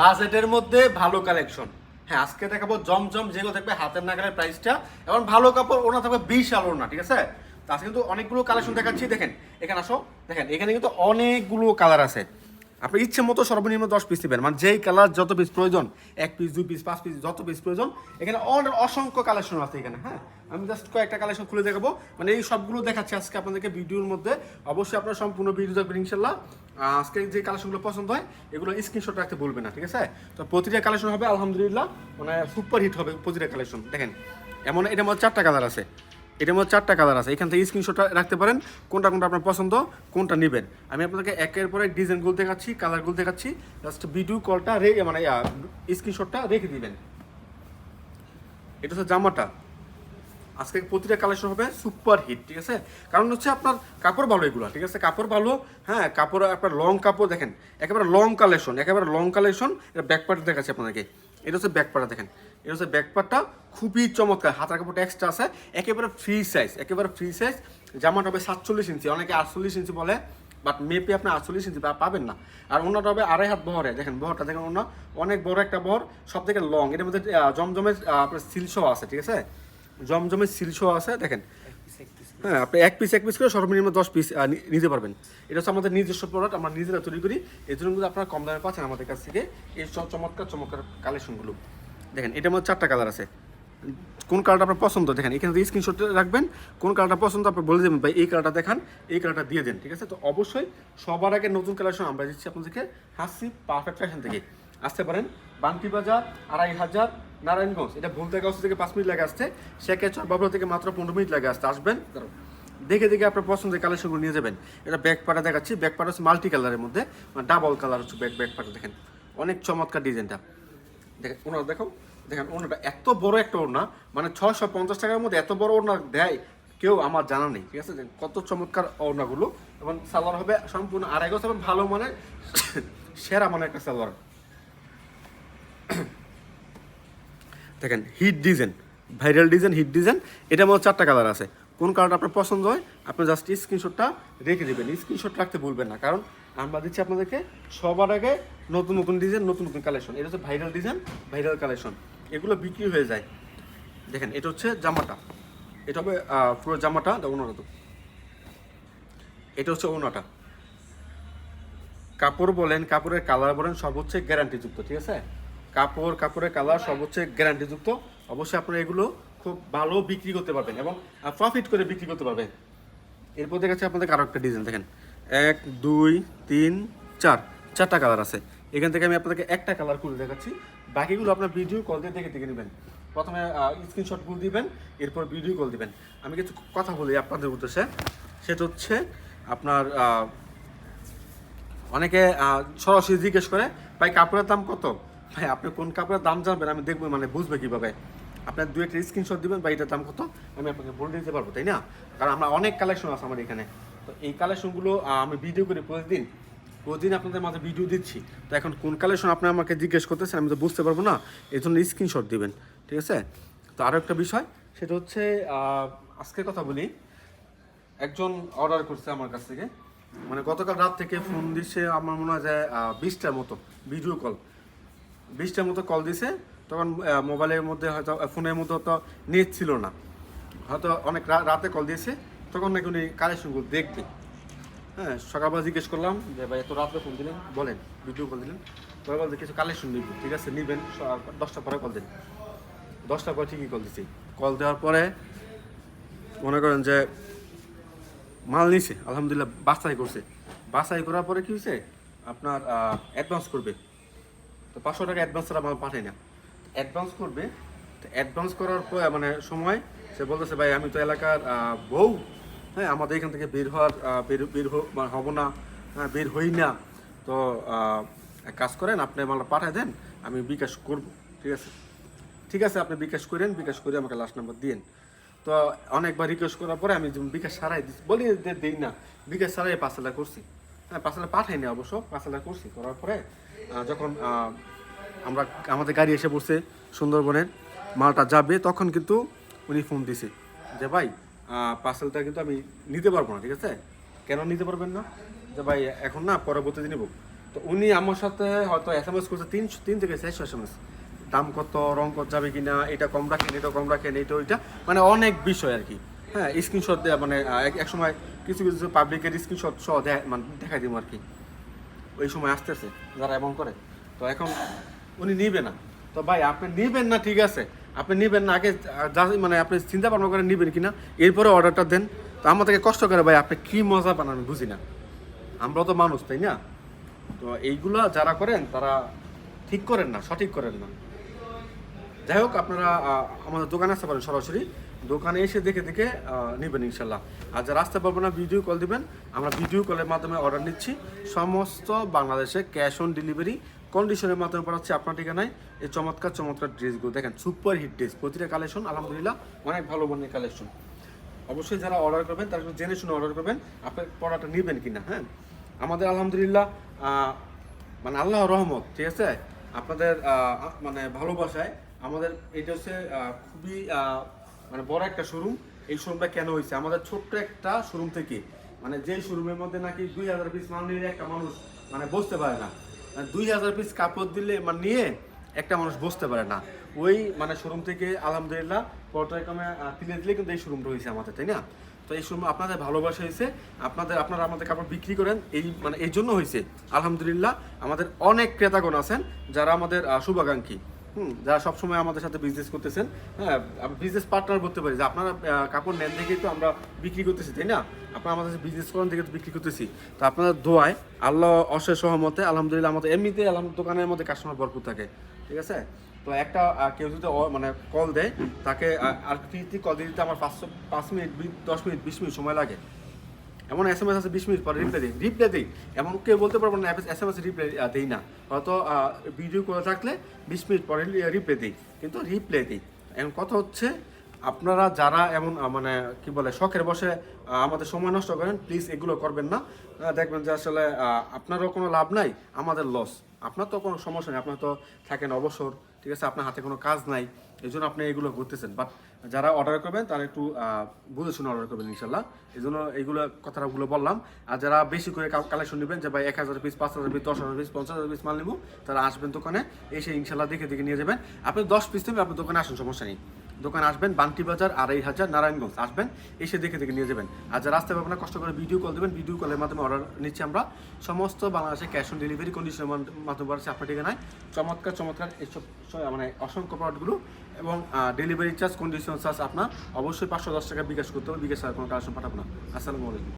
বাজেটের মধ্যে ভালো কালেকশন হ্যাঁ আজকে দেখাবো জমজম যেগুলো থাকবে হাতের নাগালের প্রাইসটা এবং ভালো কাপড় ওনা থাকবে বিশাল ওনা ঠিক আছে? আজকে কিন্তু অনেকগুলো কালেকশন দেখাচ্ছি। দেখেন, এখানে আসো। দেখেন, এখানে কিন্তু অনেকগুলো কালার আছে। আপনি ইচ্ছে মতো সর্বনিম্ন দশ পিস নেবেন। মানে যেই কালার যত পিস প্রয়োজন, এক পিস দুই পিস পাঁচ পিস যত পিস প্রয়োজন, এখানে অসংখ্য কালেকশন আছে এখানে হ্যাঁ? আমি জাস্ট কয়েকটা কালেকশন খুলে দেখাবো। মানে এই সবগুলো দেখাচ্ছি আজকে আপনাদেরকে ভিডিওর মধ্যে। অবশ্যই আপনারা সম্পূর্ণ ভিডিও দেখবেন ইনশাল্লাহ আজকে যে কালেকশনগুলো পছন্দ হয়, এগুলো স্ক্রিনশট রাখতে বলবেন না, ঠিক আছে? তো প্রতিটা কালেকশন হবে, আলহামদুলিল্লাহ মানে সুপার হিট হবে প্রতিটা কালেকশন দেখেন, এমন, এটার মধ্যে চারটা কালার আছে। এটার মধ্যে চারটা কালার আছে। এখান থেকে স্ক্রিনশটটা রাখতে পারেন, কোনটা কোনটা আপনার পছন্দ, কোনটা নেবেন। আমি আপনাকে একের পরে ডিজাইনগুলো দেখাচ্ছি কালারগুলো দেখাচ্ছি। জাস্ট ভিডিও কলটা রে মানে স্ক্রিনশটটা রেখে দিবেন। এটা হচ্ছে জামাটা। আজকে প্রতিটা কালেকশন হবে সুপার হিট ঠিক আছে? কারণ হচ্ছে আপনার কাপড় ভালো এগুলো, ঠিক আছে? কাপড় ভালো হ্যাঁ কাপড়, আপনার লং কাপড় দেখেন, একেবারে লং কালেকশন একেবারে লং কালেকশন এটা ব্যাকপার্ট দেখাচ্ছি আপনাদেরকে। এটা হচ্ছে ব্যাকপার্টটা দেখেন। এটা হচ্ছে ব্যাকপার্টটা খুবই চমৎকার, হাতার কাপড়টা এক্সট্রা আছে, একেবারে ফ্রি সাইজ একেবারে ফ্রি সাইজ জামাটা হবে সাতচল্লিশ ইঞ্চি, অনেকে আটচল্লিশ ইঞ্চি বলে বাট মেপে আপনি আটচল্লিশ ইঞ্চি পাবেন না। আর অন্যটা হবে আড়াই হাত বহরে, দেখেন বহরটা, দেখেন অন্য অনেক বড় একটা বহর সব থেকে লং এটার মধ্যে জমজমের আপনার সিলশো আছে, ঠিক আছে? জমজমের সিলশো আছে, দেখেন। হ্যাঁ আপনি এক পিস এক পিস করে সর্বনিম্ন দশ পিস নিতে পারবেন। এটা হচ্ছে আমাদের নিজস্ব প্রোডাক্ট আমরা নিজেরা তৈরি করি। এই জন্য কিন্তু আপনারা কম দামে পাচ্ছেন আমাদের কাছ থেকে এই চমৎকার চমৎকার কালেকশনগুলো দেখেন এটার মধ্যে চারটা কালার আছে। কোন কালারটা আপনার পছন্দ? দেখেন, এখানে স্ক্রিনশট রাখবেন, কোন কালারটা পছন্দ আপনি বলে দেবেন, ভাই, এই কালারটা দেখান, এই কালারটা দিয়ে দেন। ঠিক আছে? তো অবশ্যই সবার আগে নতুন কালেকশন আমরা দিচ্ছি আপনাদেরকে হাসি পারফেক্ট ফ্যাশন থেকে। আসতে পারেন বান্তি বাজার, আড়াই হাজার, নারায়ণগঞ্জ। এটা ভুলতে গাছ থেকে পাঁচ মিনিট লাগে আসতে। শেখে চরবাবুরা থেকে মাত্র পনেরো মিনিট লাগে আসতে। আসবেন? দেখে দেখে আপনার পছন্দের কালেকশনগুলো নিয়ে যাবেন। এটা ব্যাক পাটা দেখাচ্ছি। ব্যাক পাটা হচ্ছে মাল্টি কালারের মধ্যে। মানে ডাবল কালার হচ্ছে ব্যাক ব্যাক পাটা দেখেন, অনেক চমৎকার ডিজাইনটা দেখেন, ওনার দেখো, দেখেন ওনাটা এত বড় একটা ওড়না মানে ছশো পঞ্চাশ টাকার মধ্যে এত বড় ওড়না দেয়, কেউ আমার জানা নেই, ঠিক আছে? কত চমৎকার ওড়নাগুলো, এবং সালোয়ার হবে সম্পূর্ণ আড়াই গজ ভালো মানে সেরা মানে একটা সালোয়ার। দেখেন, hit design, viral design, hit design, এটা মধ্যে চারটা কালার আছে। কোন কালারটা আপনার পছন্দ হয়, আপনি জাস্ট স্ক্রিনশটটা রেখে দেবেন। স্ক্রিনশট রাখতে বলবেন না, কারণ আমরা দিচ্ছি আপনাদেরকে সবার আগে নতুন নতুন ডিজাইন নতুন নতুন কালেকশন এটা হচ্ছে ভাইরাল ডিজাইন ভাইরাল কালেকশন এগুলো বিক্রি হয়ে যায়। দেখেন, এটা হচ্ছে জামাটা। এটা হবে পুরো জামাটা ওনাটা তো। এটা হচ্ছে ওনাটা। কাপড় বলেন, কাপড়ের কালার বলেন, সব হচ্ছে গ্যারান্টিযুক্ত ঠিক আছে? কাপড়, কাপড়ের কালার সব হচ্ছে গ্যারান্টিযুক্ত অবশ্যই আপনারা এগুলো খুব ভালো বিক্রি করতে পারবেন এবং প্রফিট করে বিক্রি করতে পারবেন। এরপর দেখাচ্ছে আপনাদের আরও একটা ডিজাইন দেখেন। এক, দুই, তিন, চার। চারটা কালার আছে। এখান থেকে আমি আপনাদেরকে একটা কালার খুলে দেখাচ্ছি। বাকিগুলো আপনার ভিডিও কল দিয়ে দেখে দেখে নেবেন। প্রথমে স্ক্রিনশটগুলো দিবেন, এরপর ভিডিও কল দিবেন। আমি কিছু কথা বলি আপনাদের উদ্দেশ্যে। সেটা হচ্ছে আপনার অনেকে সরাসরি জিজ্ঞেস করে, ভাই, কাপড়ের দাম কত? ভাই, আপনি কোন কাপড়ের দাম জানবেন? আমি দেখব মানে বুঝবে কীভাবে। আপনার দু একটা স্ক্রিনশট দিবেন বা এটার দাম কত? আমি আপনাকে বলে দিতে পারব, তাই না? কারণ আমরা অনেক কালেকশন আছে আমার এখানে। তো এই কালেকশনগুলো আমি ভিডিও করি প্রতিদিন। প্রতিদিন আপনাদের মাঝে ভিডিও দিচ্ছি। তো এখন কোন কালেকশন আপনি আমাকে জিজ্ঞেস করতেছেন, আমি তো বুঝতে পারব না। এই জন্য স্ক্রিনশট দেবেন, ঠিক আছে? তো আরও একটা বিষয়, সেটা হচ্ছে আজকে কথা বলি। একজন অর্ডার করছে আমার কাছ থেকে। মানে গতকাল রাত থেকে ফোন দিচ্ছে আমার মনে হয় যে বিশটার মতো ভিডিও কল বিশটার মতো কল দিছে, তখন মোবাইলের মধ্যে হয়তো ফোনের মধ্যে হয়তো নেট ছিল না। হয়তো অনেক রাতে কল দিয়েছে। তখন নাকি উনি কালেকশনগুলো দেখবে। হ্যাঁ সকালবেলা জিজ্ঞেস করলাম যে, ভাই, এত রাত্রে ফোন দিলেন? বলেন ভিডিও কল দিলেন। পরে বলতে কিছু কালেকশন নিব। ঠিক আছে, নিবেন। স- দশটা পরে কল দিন দশটা পরে ঠিকই কল দিচ্ছি কল দেওয়ার পরে মনে করেন যে, মাল নিছে, আলহামদুলিল্লাহ বাছাই করছে। বাছাই করার পরে কী হয়েছে আপনার অ্যাডভান্স করবে। তো পাঁচশো টাকা অ্যাডভান্স মাল পাঠাই না। অ্যাডভান্স করবে। তো অ্যাডভান্স করার পর মানে সময় সে বলতেছে, ভাই, আমি তো এলাকার বউ। হ্যাঁ আমাদের এখান থেকে বের হওয়ার বের বের হব না বের হই না। তো এক কাজ করেন, আপনি মালটা পাঠায় দেন, আমি বিকাশ করব, ঠিক আছে? ঠিক আছে, আপনি বিকাশ করেন, বিকাশ করে আমাকে লাস্ট নাম্বার দিন তো, অনেকবার রিকোয়েস্ট করার পরে আমি বিকাশ সারাই দিচ্ছি বলি যে দিই না, বিকাশ সারাই পাঁচ হাজার করছি। হ্যাঁ পাঁচ হাজার পাঠাইনি অবশ্য পাঁচ হাজার করছি, করার পরে যখন আমরা, আমাদের গাড়ি এসে বসে সুন্দরবনের, মালটা যাবে, তখন কিন্তু উনি ফোন দিছে, যে ভাই পার্সেলটা কিন্তু আমি নিতে পারব না, ঠিক আছে? কেন নিতে পারবেন না? যে ভাই, এখন না পরবর্তী দিন নেব তো উনি আমার সাথে হয়তো এস এম এস করছে, তিন তিন থেকে চারশো এস এম এস দাম কত, রং কত, যাবে কিনা, এটা কম রাখেন, এটা কম রাখেন, এটা ওইটা। মানে অনেক বিষয় আর কি। হ্যাঁ স্ক্রিনশট দেওয়া মানে এক- সময় কিছু কিছু পাবলিকের স্ক্রিনশট সহ মানে দেখাই দিব আর কি। ওই সময় আসতেছে, যারা এমন করে। তো এখন উনি নিবে না। তো ভাই, আপনি নিবেন না, ঠিক আছে। আপনি নিবেন না, আগে মানে আপনি চিন্তা ভাবনা করে নিবেন কিনা, এরপরে অর্ডারটা দেন। তো আমাদেরকে কষ্ট করে, ভাই, আপনি কি মজা পান আমি বুঝি না। আমরা তো মানুষ, তাই না? তো এইগুলো যারা করেন, তারা ঠিক করেন না, সঠিক করেন না। যাই হোক, আপনারা আমাদের দোকানে আসতে পারেন সরাসরি। দোকানে এসে দেখে দেখে নেবেন ইনশাল্লাহ। আর যারা আসতে পারব না ভিডিও কল দিবেন। আমরা ভিডিও কলের মাধ্যমে অর্ডার নিচ্ছি। সমস্ত বাংলাদেশে ক্যাশ অন ডেলিভারি কন্ডিশনের মাধ্যমে পাঠাচ্ছি আপনার ঠিকানায় এই চমৎকার চমৎকার ড্রেসগুলো। দেখেন সুপার হিট ড্রেস প্রতিটা কালেকশন আলহামদুলিল্লাহ, অনেক ভালো মানের কালেকশন অবশ্যই যারা অর্ডার করবেন, তারা জেনে শুনে অর্ডার করবেন আপনার পড়াটা নেবেন কিনা হ্যাঁ? আমাদের আলহামদুলিল্লাহ মানে আল্লাহ রহমত, ঠিক আছে? আপনাদের মানে ভালোবাসায় আমাদের, এটা হচ্ছে খুবই মানে বড় একটা শোরুম এই শোরুমটা কেন হয়েছে? আমাদের ছোট্ট একটা শোরুম থেকে। মানে যেই শোরুমের মধ্যে নাকি দুই হাজার পিস মাল নিলে একটা মানুষ মানে বসতে পারে না। দুই হাজার পিস কাপড় দিলে মানে নিয়ে একটা মানুষ বসতে পারে না। ওই মানে শোরুম থেকে, আলহামদুলিল্লাহ, পর্যায়ক্রমে তুলে দিলে কিন্তু এই শোরুমটা হয়েছে আমাদের, তাই না? তো এই শোরুম আপনাদের ভালোবাসা হয়েছে, আপনাদের, আপনারা আমাদের কাপড় বিক্রি করেন, এই মানে এই জন্য হয়েছে। আলহামদুলিল্লাহ, আমাদের অনেক ক্রেতাগণ আছেন যারা আমাদের শুভাকাঙ্ক্ষী। হুম, যারা সবসময় আমাদের সাথে বিজনেস করতেছেন হ্যাঁ বিজনেস পার্টনার করতে পারি। যে আপনারা কাপড় নেন দেখেই তো আমরা বিক্রি করতেছি, তাই না? আপনারা আমাদের বিজনেস করেন দেখে তো বিক্রি করতেছি। তো আপনাদের দোয়ায় আল্লাহ অশেষ সহমতে, আলহামদুলিল্লাহ, আমাদের এমনিতে আলহাম দোকানের মধ্যে কাস্টমার ভরপুর থাকে। ঠিক আছে? তো একটা কেউ যদি মানে কল দেয়, তাকে আর ফ্রিতে কল দিতে আমার পাঁচশো, পাঁচ মিনিট, দশ মিনিট, বিশ মিনিট সময় লাগে। এমন এস এম এস আছে বিশ মিনিট পরে রিপ্লাই দিই রিপ্লাই দিই। এমন কেউ বলতে পারব না এস এম এস রিপ্লাই দিই না। হয়তো ভিডিও করে থাকলে বিশ মিনিট পরে রিপ্লাই দিই, কিন্তু রিপ্লাই দিই। এখন কথা হচ্ছে, আপনারা যারা এমন মানে কি বলে, শখের বসে আমাদের সময় নষ্ট করেন প্লিজ এগুলো করবেন না। দেখবেন যে আসলে আপনারও কোনো লাভ নাই, আমাদের লস আপনার তো কোনো সমস্যা নেই আপনার তো থাকেন অবসর, ঠিক আছে, আপনার হাতে কোনো কাজ নাই, এই জন্য আপনি এগুলো করতেছেন। বাট যারা অর্ডার করবেন, তারা একটু বুঝে শুনে অর্ডার করবেন ইনশাল্লাহ। এই জন্য এইগুলো কথাগুলো বললাম। আর যারা বেশি করে কালেকশন নেবেন, যে ভাই এক হাজার পিস পাঁচ হাজার পিস দশ হাজার পিস পঞ্চাশ হাজার পিস মাল নেব, তারা আসবেন দোকানে, এসে ইনশাল্লাহ দেখে দেখে নিয়ে যাবেন। আপনি দশ পিস নেবেন আপনার দোকানে আসুন, সমস্যা নেই। দোকানে আসবেন, বান্টি বাজার, আড়াই হাজার, নারায়ণগঞ্জ। আসবেন, এসে দেখে দেখে নিয়ে যাবেন। আর যারা রাস্তায় আপনারা কষ্ট করে ভিডিও কল দেবেন ভিডিও কলের মাধ্যমে অর্ডার নিচ্ছি আমরা। সমস্ত বাংলাদেশে ক্যাশ অন ডেলিভারি কন্ডিশনের মাধ্যমে বাড়ছে আপনার ঠিকানায়। চমৎকার চমৎকার এসব মানে অসংখ্য প্রোডাক্টগুলো এবং ডেলিভারি চার্জ কন্ডিশন চার্জ আপনার। অবশ্যই পাঁচশো দশ টাকা বিকাশ করতে হবে, বিকাশ কোনো টাকা পাঠাবো না। আসসালামু আলাইকুম।